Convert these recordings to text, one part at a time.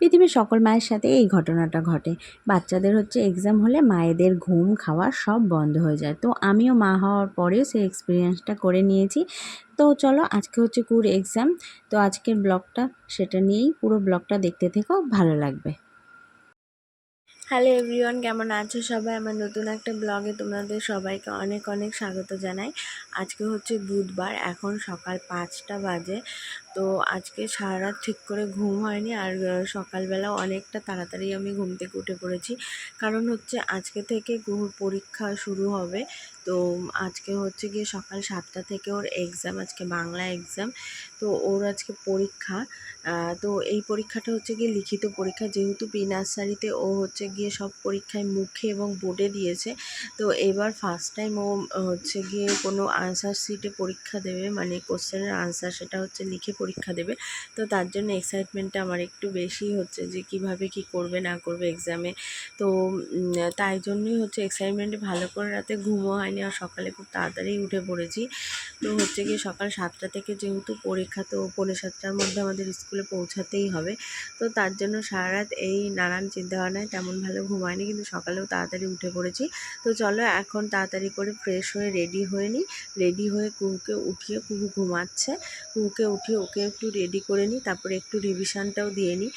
পৃথিবীর সকল মায়ের সাথে এই ঘটনাটা ঘটে। বাচ্চাদের হচ্ছে এক্সাম হলে মায়েদের ঘুম, খাওয়া সব বন্ধ হয়ে যায়। তো আমিও মা হওয়ার পরেও সেই এক্সপিরিয়েন্সটা করে নিয়েছি। তো চলো আজকে হচ্ছে কুর এক্সাম তো আজকের ব্লগটা সেটা নিয়েই পুরো ব্লগটা দেখতে থেকেও ভালো লাগবে। হ্যালো এভরিওয়ান কেমন আছো সবাই? আমার নতুন একটা ব্লগে তোমাদের সবাইকে অনেক অনেক স্বাগত জানাই। আজকে হচ্ছে বুধবার, এখন সকাল পাঁচটা বাজে। তো আজকে সারা রাত ঠিক করে ঘুম হয়নি আর সকালবেলা অনেকটা তাড়াতাড়ি আমি ঘুম থেকে উঠে পড়েছি। কারণ হচ্ছে আজকে থেকে গুহুর পরীক্ষা শুরু হবে। তো আজকে হচ্ছে গিয়ে সকাল সাতটা থেকে ওর এক্সাম আজকে বাংলা এক্সাম তো ওর আজকে পরীক্ষা। তো এই পরীক্ষাটা হচ্ছে গিয়ে লিখিত পরীক্ষা। যেহেতু প্রি নার্সারিতে ও হচ্ছে গিয়ে সব পরীক্ষায় মুখে এবং বোর্ডে দিয়েছে, তো এবার ফার্স্ট টাইম ও হচ্ছে গিয়ে কোনো আনসার সিটে পরীক্ষা দেবে। মানে কোশ্চেনের আনসার সেটা হচ্ছে লিখে পরীক্ষা দেবে। তো তার জন্য এক্সাইটমেন্টটা আমার একটু বেশি হচ্ছে যে কীভাবে কি করবে, না করবে এক্সামে তো তাই জন্যই হচ্ছে এক্সাইটমেন্টে ভালো করে রাতে ঘুমও হয়নি আর সকালে খুব তাড়াতাড়ি উঠে পড়েছি। তো হচ্ছে গিয়ে সকাল সাতটা থেকে যেহেতু পরীক্ষা, তো পৌনে সাতটার মধ্যে আমাদের স্কুলে পৌঁছাতেই হবে। তো তার জন্য সারা রাত এই নানান চিন্তাভাবনায় তেমন ভালো ঘুমায়নি কিন্তু সকালেও তাড়াতাড়ি উঠে পড়েছি। তো চলো এখন তাড়াতাড়ি করে ফ্রেশ হয়ে রেডি হয়ে নিই রেডি হয়ে কুহুকে উঠিয়ে কুহু ঘুমাচ্ছে। কুহুকে উঠিয়ে ওকে একটু রেডি করে নিই, তারপরে একটু রিভিশনটাও দিয়ে নিই।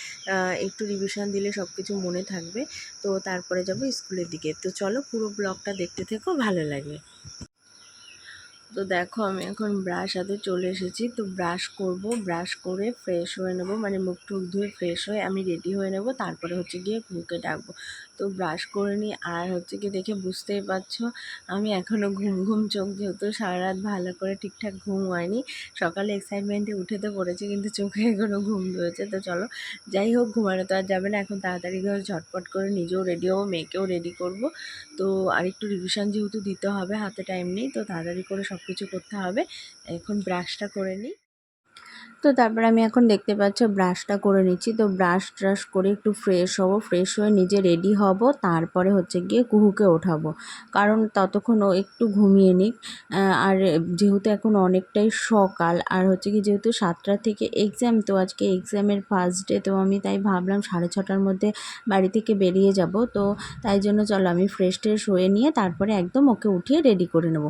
একটু রিভিশন দিলে সব কিছু মনে থাকবে। তো তারপরে যাব স্কুলের দিকে। তো চলো পুরো ব্লগটা দেখতে থেকেও ভালো লাগে। তো দেখো, আমি এখন ব্রাশ হাতে চলে এসেছি। তো ব্রাশ করব ব্রাশ করে ফ্রেশ হয়ে নেব। মানে মুখ টুক ধুয়ে ফ্রেশ হয়ে আমি রেডি হয়ে নেব। তারপরে হচ্ছে গিয়ে ঘুমকে ডাকবো। তো ব্রাশ করে নিই আর হচ্ছে কি দেখে বুঝতেই পারছ, আমি এখনও ঘুম ঘুম চোখ যেহেতু সারা রাত ভালো করে ঠিকঠাক ঘুম হয়নি, সকালে এক্সাইটমেন্টে উঠে তো পড়েছি কিন্তু চোখে এখনও ঘুম রয়েছে। তো চলো, যাই হোক, ঘুমানো তো আর যাবে না, এখন তাড়াতাড়ি করে ঝটপট করে নিজেও রেডি হব, মেয়েকেও রেডি করব। তো আর একটু রিভিশন যেহেতু দিতে হবে, হাতে টাইম নেই, তো তাড়াতাড়ি করে সব কিছু করতে হবে। এখন ব্রাশটা করে নিই তো তারপর আমি এখন দেখতে পাচ্ছ ব্রাশটা করে নিচ্ছি। তো ব্রাশ ট্রাশ করে একটু ফ্রেশ হব, ফ্রেশ হয়ে নিজে রেডি হব, তারপরে হচ্ছে গিয়ে কুহুকে ওঠাবো। কারণ ততক্ষণ ও একটু ঘুমিয়ে নিক। আর যেহেতু এখন অনেকটাই সকাল, আর হচ্ছে কি যেহেতু সাতটা থেকে এক্সাম তো আজকে এক্সামের ফার্স্ট ডে তো আমি তাই ভাবলাম সাড়ে ছটার মধ্যে বাড়ি থেকে বেরিয়ে যাব। তো তাই জন্য চলো আমি ফ্রেশ ট্রেশ হয়ে নিয়ে তারপরে একদম ওকে উঠিয়ে রেডি করে নেব।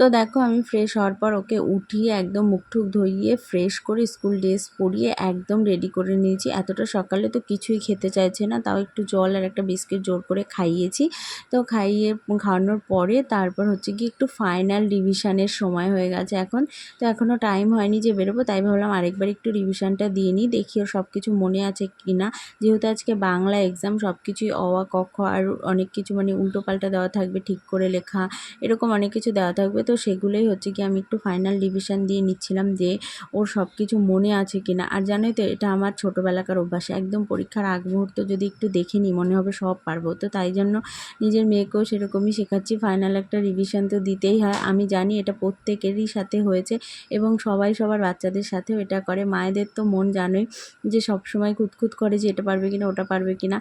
তো দেখো আমি ফ্রেশ হওয়ার পর ওকে উঠিয়ে একদম মুখ টুক ধুইয়ে ফ্রেশ করে স্কুল ড্রেস পরিয়ে একদম রেডি করে নিয়েছি। এতটা সকালে তো কিছুই খেতে চাইছে না, তাও একটু জল আর একটা বিস্কিট জোর করে খাইয়েছি। তো খাইয়ে খাওয়ানোর পরে তারপর হচ্ছে কি একটু ফাইনাল রিভিশনের সময় হয়ে গেছে এখন। তো এখনও টাইম হয়নি যে বেরোবো, তাই ভাবলাম আরেকবার একটু রিভিশনটা দিয়ে নিই, দেখি ওর সব কিছু মনে আছে কি না যেহেতু আজকে বাংলা এক্সাম সব কিছুই অওয়া কক্ষ আর অনেক কিছু মানে উল্টোপাল্টা দেওয়া থাকবে, ঠিক করে লেখা, এরকম অনেক কিছু দেওয়া থাকবে। তো সেগুলোই হচ্ছে কি আমি একটু ফাইনাল ডিভিশন দিয়ে নিচ্ছিলাম যে ওর সব কিছু মনে আছে কি না আর জানোই তো, এটা আমার ছোটোবেলাকার অভ্যাস। একদম পরীক্ষার আগ মুহূর্ত যদি একটু দেখে নিই, মনে হবে সব পারব। তো তাই জন্য নিজের মেয়েকেও সেরকমই শেখাচ্ছি ফাইনাল একটা রিভিশন তো দিতেই হয়। আমি জানি এটা প্রত্যেকেরই সাথে হয়েছে এবং সবাই সবার বাচ্চাদের সাথেও এটা করে। মায়েদের তো মন জানোই যে সব সময় খুঁতখুত করে যে এটা পারবে কিনা, ওটা পারবে কিনা।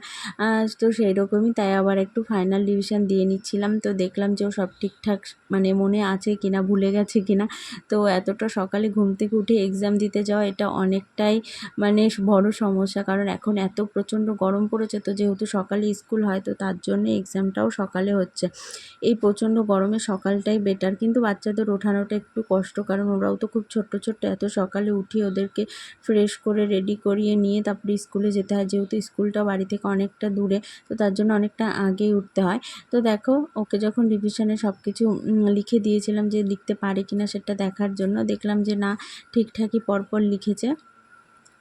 তো সেই রকমই তাই আবার একটু ফাইনাল ডিভিশন দিয়ে নিচ্ছিলাম। তো দেখলাম যে ও সব ঠিকঠাক মানে মনে আছে কিনা, ভুলে গেছে কিনা। তো এতটা সকালে ঘুম থেকে উঠে এক্সাম দিতে যাওয়া এটা অনেকটাই মানে বড় সমস্যা। কারণ এখন এত প্রচণ্ড গরম পড়েছে, তো যেহেতু সকালে স্কুল হয়, তো তার জন্য এক্সামটাও সকালে হচ্ছে। এই প্রচণ্ড গরমে সকালটাই বেটার কিন্তু বাচ্চাদের ওঠানোটা একটু কষ্ট, কারণ ওরাও তো খুব ছোট্ট ছোট্ট, এত সকালে উঠিয়ে ওদেরকে ফ্রেশ করে রেডি করিয়ে নিয়ে তারপরে স্কুলে যেতে হয়। যেহেতু স্কুলটা বাড়ি থেকে অনেকটা দূরে, তো তার জন্য অনেকটা আগেই উঠতে হয়। তো দেখো, ওকে যখন রিভিশনে সব কিছু লিখে দিয়েছিলাম যে লিখতে পারে কিনা সেটা দেখার জন্য। দেখলাম যে না ঠিকঠাকই পরপর লিখেছে।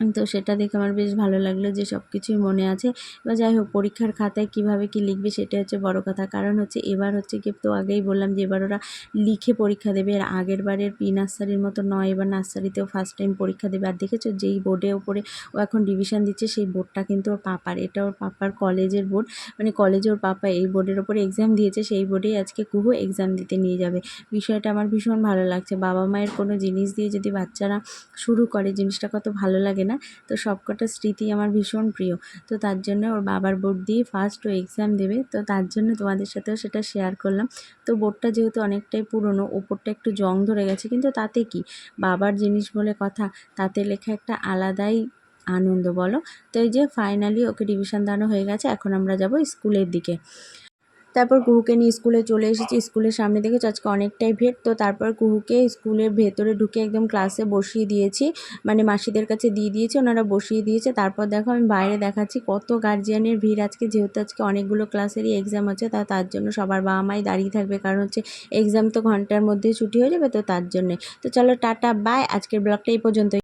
তো সেটা দেখে আমার বেশ ভালো লাগল যে সব কিছুই মনে আছে। এবার যাই হোক, পরীক্ষার খাতায় কীভাবে কি লিখবে সেটা হচ্ছে বড় কথা। কারণ হচ্ছে এবার হচ্ছে কি, তো আগেই বললাম যে এবার ওরা লিখে পরীক্ষা দেবে। আর আগের বারের পি নার্সারির মতো নয়, এবার নার্সারিতেও ফার্স্ট টাইম পরীক্ষা দেবে। আর দেখেছ যেই বোর্ডের ওপরে ও এখন ডিভিশন দিচ্ছে, সেই বোর্ডটা কিন্তু ওর পাপার। এটা ওর পাপার কলেজের বোর্ড মানে কলেজে ওর পাপা এই বোর্ডের ওপরে এক্সাম দিয়েছে, সেই বোর্ডেই আজকে কুহু এক্সাম দিতে নিয়ে যাবে। বিষয়টা আমার ভীষণ ভালো লাগছে। বাবা মায়ের কোনো জিনিস দিয়ে যদি বাচ্চারা শুরু করে, জিনিসটা কত ভালো লাগে না? তো সবকটা স্মৃতি আমার ভীষণ প্রিয়। তো তার জন্য ওর বাবার বোর্ড দিয়ে ফার্স্ট ও এক্সাম দেবে। তো তার জন্য তোমাদের সাথেও সেটা শেয়ার করলাম। তো বোর্ডটা যেহেতু অনেকটাই পুরনো, ওপরটা একটু জং ধরে গেছে। কিন্তু তাতে কি? বাবার জিনিস বলে কথা, তাতে লেখা একটা আলাদাই আনন্দ, বলো? তো এই যে ফাইনালি ওকে ডিভিশন দেওয়ানো হয়ে গেছে, এখন আমরা যাব স্কুলের দিকে। তারপর কুহুকে নিয়ে স্কুলে চলে এসেছি। স্কুলের সামনে থেকে আজকে অনেকটাই ভিড় তো তারপর কুহুকে স্কুলের ভেতরে ঢুকে একদম ক্লাসে বসিয়ে দিয়েছি। মানে মাসিদের কাছে দিয়ে দিয়েছি, ওনারা বসিয়ে দিয়েছে। তারপর দেখো আমি বাইরে দেখাচ্ছি কত গার্জিয়ানের ভিড়। আজকে যেহেতু আজকে অনেকগুলো ক্লাসেরই এক্সাম আছে, তা তার জন্য সবার বাবা মাই দাঁড়িয়ে থাকবে। কারণ হচ্ছে এক্সাম তো ঘণ্টার মধ্যেই ছুটি হয়ে যাবে, তো তার জন্যে। তো চলো টাটা বাই আজকের ব্লগটা এই পর্যন্তই।